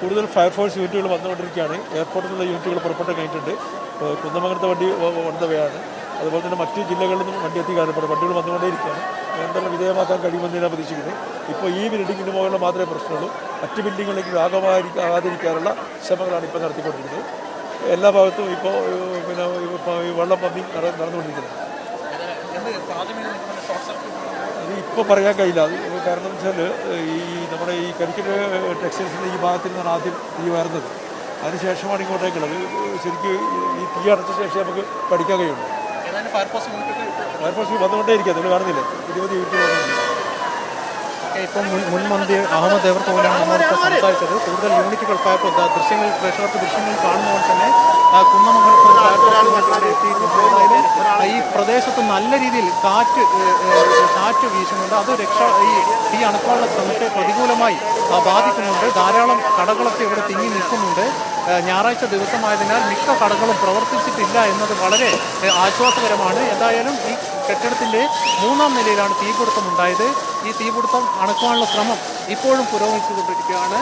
കൂടുതൽ ഫയർഫോഴ്സ് യൂണിറ്റുകൾ വന്നുകൊണ്ടിരിക്കുകയാണ്. എയർപോർട്ടിൽ നിന്നുള്ള യൂണിറ്റുകൾ പുറപ്പെട്ട് കഴിഞ്ഞിട്ടുണ്ട്. കുന്നമംഗലത്തെ വണ്ടി വന്നവയാണ്. അതുപോലെ തന്നെ മറ്റ് ജില്ലകളിൽ നിന്നും വണ്ടി എത്തിക്കാറുണ്ട്. വണ്ടികൾ വന്നുകൊണ്ടേയിരിക്കുകയാണ്. നിയന്ത്രണം വിധേയമാക്കാൻ കഴിയുമെന്ന് ഞാൻ പ്രതീക്ഷിക്കുന്നത് ഇപ്പോൾ ഈ ബിൽഡിങ്ങിന് മുകളിൽ മാത്രമേ പ്രശ്നമുള്ളൂ. മറ്റ് ബിൽഡിങ്ങുകളിലേക്ക് ആകാതിരിക്കാനുള്ള ശ്രമങ്ങളാണ് ഇപ്പോൾ നടത്തിക്കൊണ്ടിരിക്കുന്നത്. എല്ലാ ഭാഗത്തും ഇപ്പോൾ പിന്നെ വെള്ളം നട നടന്നുകൊണ്ടിരിക്കുന്നത് അത് ഇപ്പോൾ പറയാൻ കഴിയില്ല. അത് കാരണം വെച്ചാൽ ഈ നമ്മുടെ ഈ കരിക്കറ്റ് ടെക്സ്റ്റൈൽസിന്റെ ഈ ഭാഗത്തിൽ നിന്നാണ് ആദ്യം തീ വരുന്നത് അതിനുശേഷമാണ് ഇങ്ങോട്ടേക്കുള്ളത് ശരിക്കും ഈ തീ അടച്ച ശേഷം നമുക്ക് പഠിക്കാൻ കഴിയുള്ളൂ ഫയർഫോഴ്സ് വന്നുകൊണ്ടേ ഇരിക്കുക നിങ്ങൾ കാണുന്നില്ല ഇരുപത് യൂണിറ്റ് ഇപ്പം മുൻ മുൻ മന്ത്രി അഹമ്മദ് തോലാണ് നമ്മളിപ്പോൾ സംസാരിച്ചത് കൂടുതൽ യൂണിറ്റുകൾ ഫയർഫോഴ്സ് ദാ ദൃശ്യങ്ങൾ പ്രേക്ഷകർക്ക് ദൃശ്യങ്ങൾ കാണുന്നതുകൊണ്ട് തന്നെ ആ, കുന്നമംഗലത്ത് ഫയർഫോഴ്സ് എത്തിയിട്ടുണ്ട് പ്രദേശത്ത് നല്ല രീതിയിൽ കാറ്റ് കാറ്റ് വീശുന്നുണ്ട്. അത് രക്ഷ ഈ തീ അണക്കാനുള്ള ശ്രമത്തെ പ്രതികൂലമായി ബാധിക്കുന്നുണ്ട്. ധാരാളം കടകളൊക്കെ ഇവിടെ തിങ്ങി നിൽക്കുന്നുണ്ട്. ഞായറാഴ്ച ദിവസമായതിനാൽ മിക്ക കടകളും പ്രവർത്തിച്ചിട്ടില്ല എന്നത് വളരെ ആശ്വാസകരമാണ്. എന്തായാലും ഈ കെട്ടിടത്തിന്റെ മൂന്നാം നിലയിലാണ് തീപിടുത്തം ഉണ്ടായത്. ഈ തീപിടുത്തം അണക്കുവാനുള്ള ശ്രമം ഇപ്പോഴും പുരോഗമിച്ചുകൊണ്ടിരിക്കുകയാണ്.